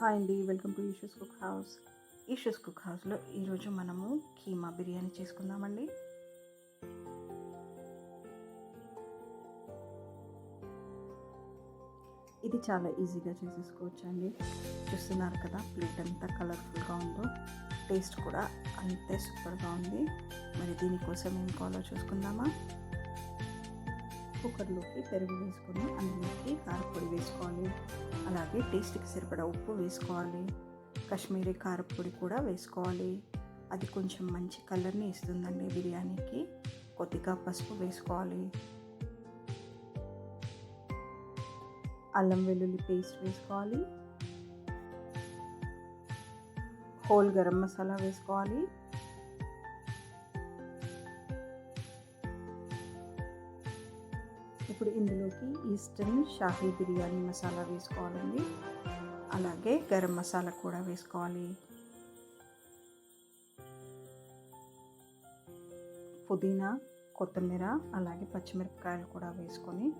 Hi అండి welcome to Eesha's cook house. Eesha's cook హౌస్లో ఈరోజు మనము కీమా బిర్యానీ చేసుకుందామండి. ఇది చాలా ఈజీగా చేసేసుకోవచ్చు అండి చూస్తున్నారు కదా ప్లేట్ ఎంత కలర్ఫుల్గా ఉందో. టేస్ట్ కూడా అంతే సూపర్గా ఉంది. మరి దీనికోసం ఏం కావాలో చూసుకుందామా? కుక్కర్లోకి పెరుగు వేసుకొని అందులోకి కారపొడి వేసుకోవాలి. అలాగే టేస్ట్కి సరిపడా ఉప్పు వేసుకోవాలి. కాశ్మీరీ కారపొడి కూడా వేసుకోవాలి. అది కొంచెం మంచి కలర్ని ఇస్తుందండి బిర్యానీకి. కొద్దిగా పసుపు వేసుకోవాలి. అల్లం వెల్లుల్లి పేస్ట్ వేసుకోవాలి. హోల్ గరం మసాలా వేసుకోవాలి. ఇప్పుడు ఇందులోకి ఈస్టర్న్ షాహీ బిర్యానీ మసాలా వేసుకోవాలండి. అలాగే గరం మసాలా కూడా వేసుకోవాలి. పుదీనా కొత్తిమీర అలాగే పచ్చిమిరపకాయలు కూడా వేసుకొని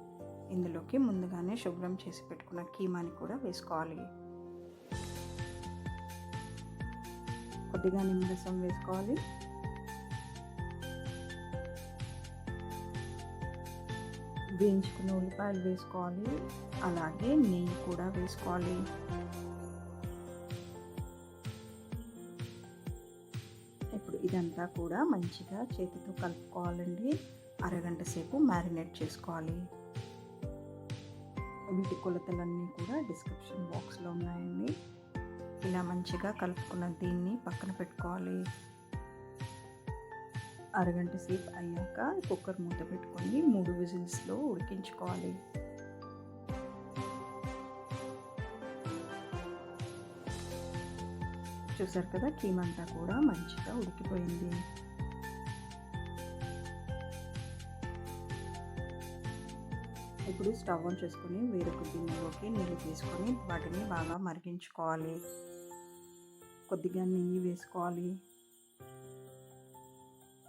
ఇందులోకి ముందుగానే శుభ్రం చేసి పెట్టుకున్న కీమాని కూడా వేసుకోవాలి. కొద్దిగా నిమ్మరసం వేసుకోవాలి. వేయించుకున్న ఉల్లిపాయలు వేసుకోవాలి. అలాగే నెయ్యి కూడా వేసుకోవాలి. ఇప్పుడు ఇదంతా కూడా మంచిగా చేతితో కలుపుకోవాలండి. అరగంట సేపు మ్యారినేట్ చేసుకోవాలి. వీటి కొలతలన్నీ కూడా డిస్క్రిప్షన్ బాక్స్లో ఉన్నాయండి. ఇలా మంచిగా కలుపుకున్న దీన్ని పక్కన పెట్టుకోవాలి. అరగంట సేపు అయ్యాక కుక్కర్ మూత పెట్టుకొని మూడు విజిల్స్లో ఉడికించుకోవాలి. చూసారు కదా క్రీమ్ అంతా కూడా మంచిగా ఉడికిపోయింది. ఇప్పుడు స్టవ్ ఆన్ చేసుకొని వేరొక గిన్నెలోకి నీళ్ళు తీసుకొని వాటిని బాగా మరిగించుకోవాలి. కొద్దిగా నెయ్యి వేసుకోవాలి.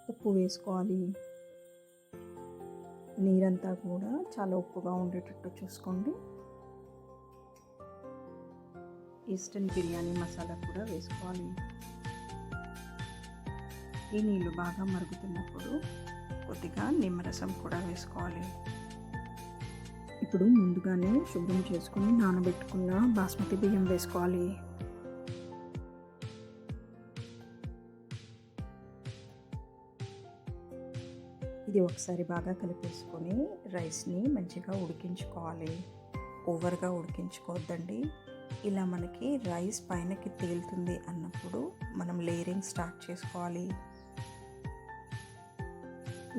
ఉప్పు వేసుకోవాలి. నీరంతా కూడా చాలా ఉప్పుగా ఉండేటట్టు చూసుకోండి. ఈస్టర్న్ బిర్యానీ మసాలా కూడా వేసుకోవాలి. ఈ నీళ్ళు బాగా మరుగుతున్నప్పుడు కొద్దిగా నిమ్మరసం కూడా వేసుకోవాలి. ఇప్పుడు ముందుగానే శుభ్రం చేసుకుని నానబెట్టుకున్న బాస్మతి బియ్యం వేసుకోవాలి. ఇది ఒకసారి బాగా కలిపేసుకొని రైస్ని మంచిగా ఉడికించుకోవాలి. ఓవర్గా ఉడికించుకోవద్దండి. ఇలా మనకి రైస్ పైనకి తేలుతుంది అన్నప్పుడు మనం లేయరింగ్ స్టార్ట్ చేసుకోవాలి.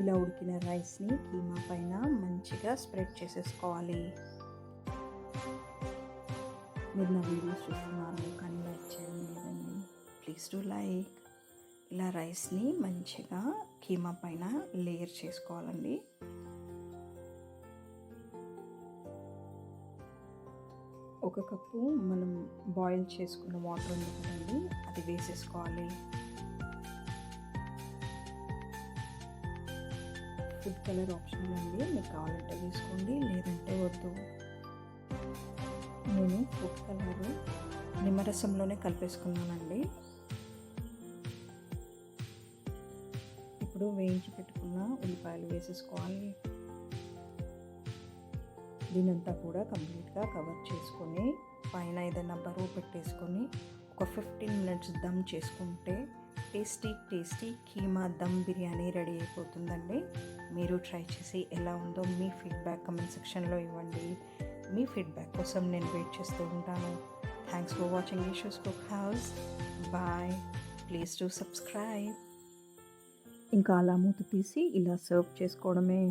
ఇలా ఉడికిన రైస్ని కీమా పైన మంచిగా స్ప్రెడ్ చేసేసుకోవాలి. మీరు నా వీడియోస్ చూస్తున్నారు కానీ లైక్ చేయండి లేదండి. Please to like. ఇలా రైస్ని మంచిగా కీమా పైన లేయర్ చేసుకోవాలండి. ఒక కప్పు మనం బాయిల్ చేసుకున్న వాటర్ ఉంది కదండి అది వేసేసుకోవాలి. ఫుడ్ కలర్ ఆప్షనల్ అండి మీకు కావాలంటే వేసుకోండి లేదంటే వద్దు. నేను ఫుడ్ కలర్ నిమ్మరసంలోనే కలిపేసుకున్నానండి. ఇప్పుడు వేయించి పెట్టుకున్న ఉల్లిపాయలు వేసేసుకోవాలి. దీనంతా కూడా కంప్లీట్గా కవర్ చేసుకొని పైన ఏదైనా బరువు పెట్టేసుకొని ఒక ఫిఫ్టీన్ మినిట్స్ దమ్ చేసుకుంటే tasty tasty keema dum biryani ready అయిపోతుందండి. మీరు ట్రై చేసి ఎలా ఉందో మీ ఫీడ్బ్యాక్ కమెంట్ సెక్షన్లో ఇవ్వండి. మీ ఫీడ్బ్యాక్ కోసం నేను వెయిట్ చేస్తూ ఉంటాను. Thanks for watching Eesha's cook house. Bye. Please to subscribe. ఇంకా అలా మూత తీసి ఇలా సర్వ్ చేసుకోవడమే